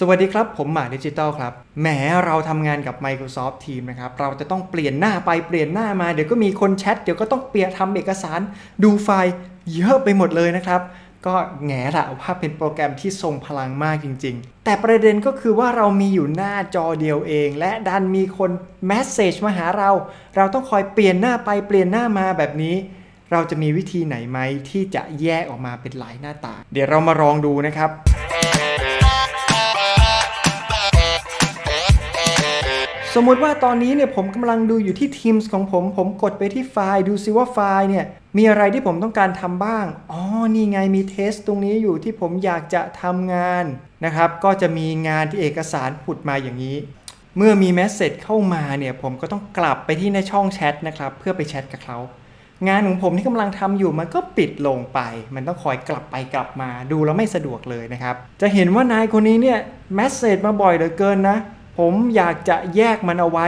สวัสดีครับ ผมหมาดิจิตอลครับแหมเราทำงานกับ Microsoft Team นะครับ เราจะต้องเปลี่ยนหน้าไปเปลี่ยนหน้ามา เดี๋ยวก็มีคนแชท เดี๋ยวก็ต้องเปลี่ยนทำเอกสาร ดูไฟล์เยอะไปหมดเลยนะครับ ก็แง่ละว่าเป็นโปรแกรมที่ทรงพลังมากจริง ๆ แต่ประเด็นก็คือว่าเรามีอยู่หน้าจอเดียวเอง และดันมีคนแมสเซจมาหาเรา เราต้องคอยเปลี่ยนหน้าไปเปลี่ยนหน้ามาแบบนี้เราจะมีวิธีไหนไหมที่จะแยกออกมาเป็นหลายหน้าตา เดี๋ยวเรามาลองดูนะครับ สมมุติว่าตอนนี้เนี่ยผมกำลังดูอยู่ที่ Teams ของผม ผมกดไปที่ไฟล์ ดูซิว่าไฟล์เนี่ยมีอะไรที่ผมต้องการทำบ้าง อ๋อ นี่ไงมีเทสตรงนี้อยู่ที่ผมอยากจะทำงานนะครับ ก็จะมีงานที่เอกสารผุดมาอย่างนี้ เมื่อมีแมสเซจเข้ามาเนี่ยผมก็ต้องกลับไปที่ในช่องแชทนะครับ เพื่อไปแชทกับเขางานของผมที่กำลังทำอยู่มันก็ปิดลงไป มันต้องคอยกลับไปกลับมาดูแล้วไม่สะดวกเลยนะครับ จะเห็นว่านายคนนี้เนี่ยแมสเซจมาบ่อยเหลือเกินนะ ผมอยากจะแยกมันเอาไว้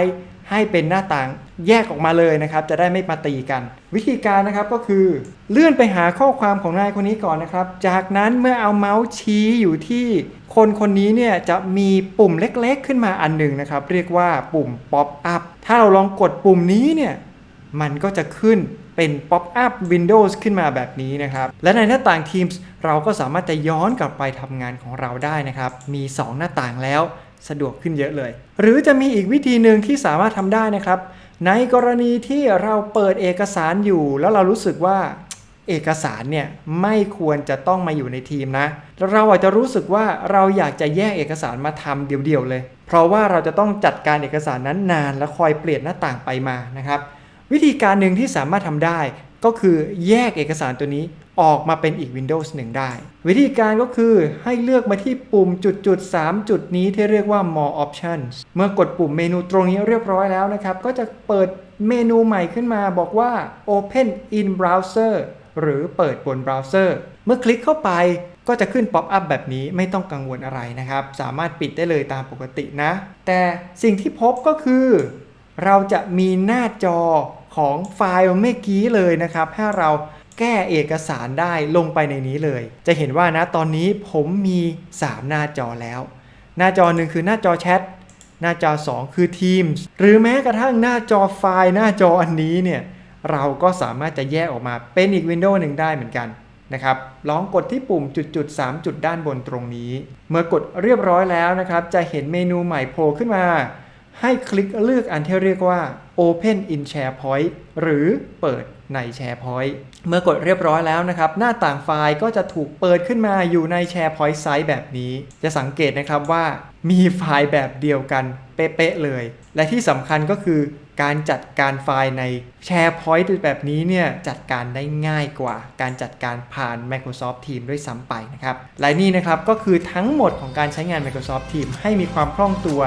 ให้เป็นหน้าต่างแยกออกมาเลยนะครับ จะได้ไม่มาตีกัน วิธีการนะครับก็คือ เลื่อนไปหาข้อความของนายคนนี้ก่อนนะครับ จากนั้นเมื่อเอาเมาส์ชี้อยู่ที่คนคนนี้เนี่ยจะมีปุ่มเล็กๆขึ้นมาอันหนึ่งนะครับ เรียกว่าปุ่ม pop up ถ้าเราลองกดปุ่มนี้เนี่ยมันก็จะขึ้นเป็น Pop up Windows ขึ้นมาแบบนี้นะครับ และในหน้าต่าง Teams เราก็สามารถจะย้อนกลับไปทำงานของเราได้นะครับ มี 2 หน้าต่างแล้ว สะดวกขึ้นเยอะเลย หรือจะมีอีกวิธีหนึ่งที่สามารถทำได้นะครับ ในกรณีที่เราเปิดเอกสารอยู่ แล้วเรารู้สึกว่าเอกสารเนี่ยไม่ควรจะต้องมาอยู่ในทีมนะ เราอาจจะรู้สึกว่าเราอยากจะแยกเอกสารมาทำเดี่ยวๆเลย เพราะว่าเราจะต้องจัดการเอกสารนั้นนาน และคอยเปลี่ยนหน้าต่างไปมานะครับ วิธีการหนึ่งที่สามารถทำได้ก็คือแยกเอกสารตัวนี้ ออกมาเป็นอีก Windows 1 ได้ วิธีการก็คือให้เลือกมาที่ปุ่มจุดๆ3จุดนี้ที่เรียกว่า more options เมื่อกดปุ่มเมนูตรงนี้เรียบร้อยแล้วนะครับ ก็จะเปิดเมนูใหม่ขึ้นมาบอกว่า open in browser หรือเปิดบนเบราว์เซอร์ เมื่อคลิกเข้าไปก็จะขึ้นป๊อปอัพแบบนี้ไม่ต้องกังวลอะไรนะครับ สามารถปิดได้เลยตามปกตินะ แต่สิ่งที่พบก็คือ เราจะมีหน้าจอของไฟล์เมื่อกี้เลยนะครับ ให้เรา แก้เอกสารได้ลงไปในนี้เลย จะเห็นว่านะตอนนี้ผมมี 3 หน้าจอแล้ว หน้าจอหนึ่งคือหน้าจอแชทหน้าจอ 2 คือ Teams หรือแม้กระทั่งหน้าจอไฟล์หน้าจออันนี้เนี่ยเราก็สามารถจะแยกออกมาเป็นอีกวินโดว์หนึ่งได้เหมือนกันนะครับลองกดที่ปุ่มจุดๆ3จุดด้านบนตรงนี้ เมื่อกดเรียบร้อยแล้วนะครับ จะเห็นเมนูใหม่โผล่ขึ้นมา ให้คลิกเลือกอันที่เรียกว่า Open in SharePoint หรือเปิดใน SharePoint เมื่อกดเรียบร้อยแล้วนะครับ หน้าต่างไฟล์ก็จะถูกเปิดขึ้นมาอยู่ใน SharePoint ไซต์แบบนี้ จะสังเกตนะครับว่ามีไฟล์แบบเดียวกันเป๊ะๆเลย และที่สำคัญก็คือ การจัดการไฟล์ใน SharePoint แบบนี้เนี่ยจัดการได้ง่ายกว่า การจัดการผ่าน Microsoft Teams ด้วยซ้ำไปนะครับและนี่นะครับก็คือทั้งหมดของการใช้งาน Microsoft Teams ให้มีความคล่องตัว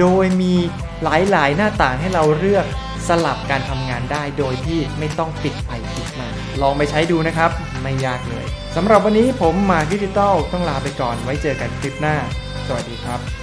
โดยมีหลายๆ หน้าต่างให้เราเลือกสลับการทำงานได้โดยที่ไม่ต้องปิดไปปิดมา ลองไปใช้ดูนะครับ ไม่ยากเลยสำหรับวันนี้ผมมาดิจิตอลต้องลาไปก่อนไว้เจอกันคลิปหน้า สวัสดีครับ